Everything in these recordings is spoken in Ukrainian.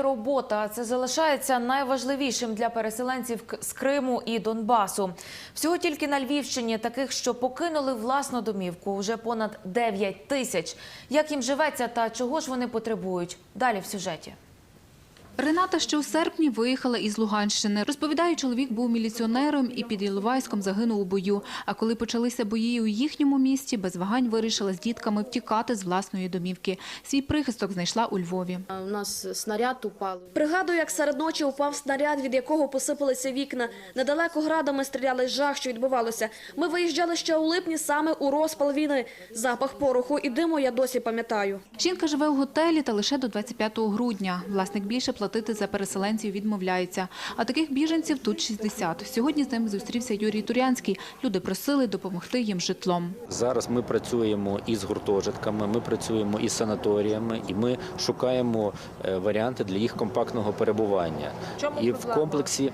Робота це залишається найважливішим для переселенців з Криму і Донбасу. Всього тільки на Львівщині таких, що покинули власну домівку, вже понад 9 тисяч. Як їм живеться та чого ж вони потребують? Далі в сюжеті. Рената ще у серпні виїхала із Луганщини. Розповідає, чоловік був міліціонером і під Іловайськом загинув у бою. А коли почалися бої у їхньому місті, без вагань вирішила з дітками втікати з власної домівки. Свій прихисток знайшла у Львові. У нас снаряд упав. Пригадую, як серед ночі упав снаряд, від якого посипалися вікна. Недалеко градами стріляли жах, що відбувалося. Ми виїжджали ще у липні саме у розпал війни. Запах пороху і диму я досі пам'ятаю. Жінка живе у готелі та лише до 25 грудня. Власник більше платити за переселенців відмовляється. А таких біженців тут 60. Сьогодні з ними зустрівся Юрій Турянський. Люди просили допомогти їм житлом. Зараз ми працюємо із гуртожитками, ми працюємо із санаторіями, і ми шукаємо е, варіанти для їх компактного перебування. і в комплексі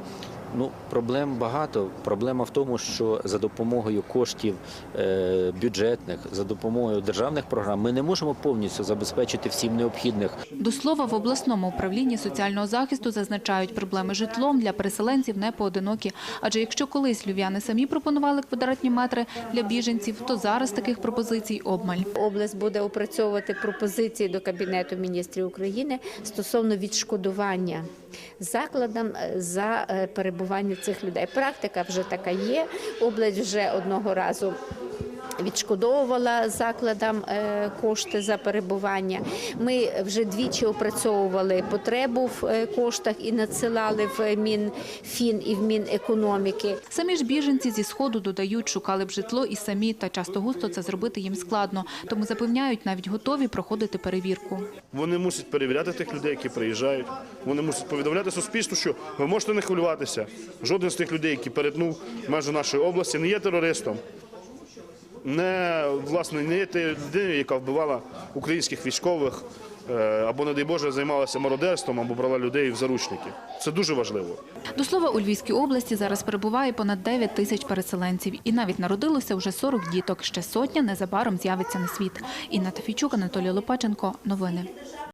ну проблем багато. Проблема в тому, що за допомогою коштів е, бюджетних, за допомогою державних програм, ми не можемо повністю забезпечити всім необхідних До слова, в обласному управлінні соціального захисту зазначають, проблеми житлом для переселенців не поодинокі. Адже якщо колись львів'яни самі пропонували квадратні метри для біженців, то зараз таких пропозицій обмаль. Область буде опрацьовувати пропозиції до Кабінету міністрів України стосовно відшкодування закладам е, за е, перебування цих людей. Практика вже така є. Область вже одного разу. Відшкодовувала закладам е, кошти за перебування. Ми вже двічі опрацьовували потребу в е, коштах і надсилали в Мінфін і в Мінекономіки. Самі ж біженці зі сходу додають, шукали б житло і самі, та часто густо це зробити їм складно. Тому запевняють, навіть готові проходити перевірку. Вони мусять перевіряти тих людей, які приїжджають. Вони мусять повідомляти суспільству, що ви можете не хвилюватися. Жоден з тих людей, який перетнув межу нашої області, не є терористом. Не власне не ти людиною, яка вбивала українських військових е, або, не дай Боже, займалася мародерством або брала людей в заручники. Це дуже важливо. До слова, у Львівській області зараз перебуває понад 9 тисяч переселенців. І навіть народилося вже 40 діток. Ще сотня незабаром з'явиться на світ. Інна Тафійчук, Анатолій Лопаченко. Новини.